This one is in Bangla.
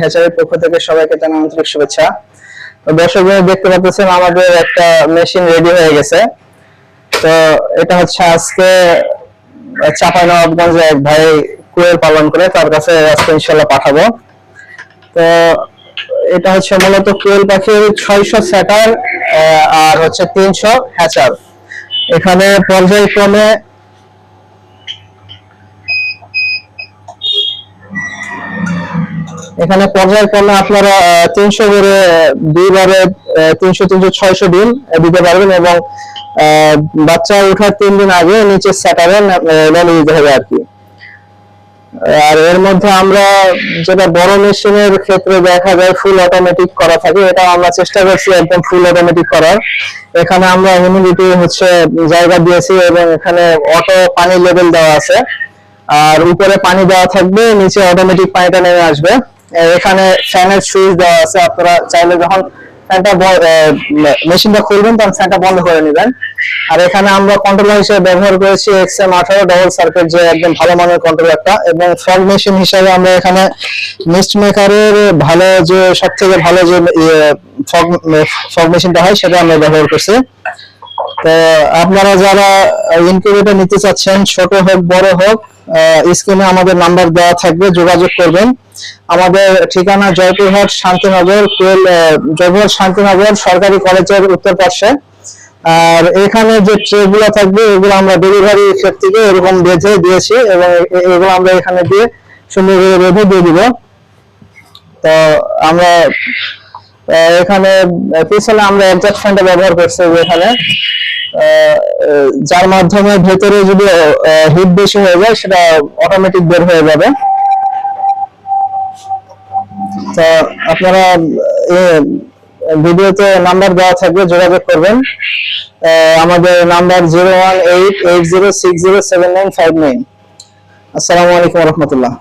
হ্যাচারির পক্ষ থেকে সবাইকে আন্তরিক তো দেখতে পাচ্ছেন আমাদের একটা মেশিন রেডি হয়ে গেছে। তো এটা হচ্ছে আজকে এক ভাই পালন করে, তার কাছে পাঠাবো। তো এটা হচ্ছে মূলত কোয়েল পাখির ছয়শো স্যাটার আর হচ্ছে তিনশো হ্যাচার। এখানে পর্যায়ক্রমে এখানে পর্যায়ক্রমে আপনারা তিনশো করে দুইবারে তিনশো তিনশো, ছয়শো দিন দিতে পারবেন এবং বাচ্চা ওঠার তিন দিন আগে নিচে স্যাটারে নেমে দিতে হবে আর কি। আর এর মধ্যে আমরা যেটা বড় মেশিনের ক্ষেত্রে দেখা যায় ফুল অটোমেটিক করা থাকে, এটা আমরা চেষ্টা করছি একদম ফুল অটোমেটিক করার। এখানে আমরা হিউমিডিটি হচ্ছে জায়গা দিয়েছি এবং এখানে অটো পানি লেভেল দেওয়া আছে। আর উপরে পানি দেওয়া থাকবে, নিচে অটোমেটিক পানিটা নেমে আসবে। এখানে ফ্যানের সুইচ দেওয়া আছে, আপনারা চাইলে যখন ফ্যানটা মেশিনটা খুলবেন, তখন ফ্যানটা বন্ধ করে নেবেন। আর এখানে আমরা কন্ট্রোলার হিসেবে ব্যবহার করেছি এক্স এক্সএম আঠারো ডবল সার্কিট যে একদম ভালো মানের কন্ট্রোলারটা এবং ফগ মেশিন হিসেবে আমরা এখানে মিস্ট মেকারের ভালো যে সব থেকে ভালো যে ফগ মেশিনটা হয়, সেটা আমরা ব্যবহার করছি। তো আপনারা যারা ইনকিউবেটর নিতে চাচ্ছেন, ছোট হোক, বড় হোক স্ক্রিনে আমাদের নাম্বার দেওয়া থাকবে, যোগাযোগ করবেন। আমাদের ঠিকানা জয়পুরহাট শান্তিনগর, কোয়েল জয়পুরহাট শান্তিনগর সরকারি কলেজের উত্তর পাশে। আর এখানে যে ট্রে গুলো থাকবে, এগুলো আমরা ডেলিভারি থেকে এরকম বেঁধে দিয়েছি এবং এগুলো আমরা এখানে দিয়ে সুন্দর করে বেঁধে দিয়ে দিব। তো আমরা এখানে পিছনে আমরা একজাস্ট ফ্যানটা ব্যবহার করছি এখানে যার মাধ্যমে ভেতরে যদি হিট বেশি হয়ে যায়, সেটা অটোমেটিক বের হয়ে যাবে। তো আপনারা ভিডিওতে নাম্বার দেওয়া থাকবে, যোগাযোগ করবেন। আমাদের number zero one eight eight zero six zero seven nine five nine আসসালামু আলাইকুম রহমতুল্লাহ।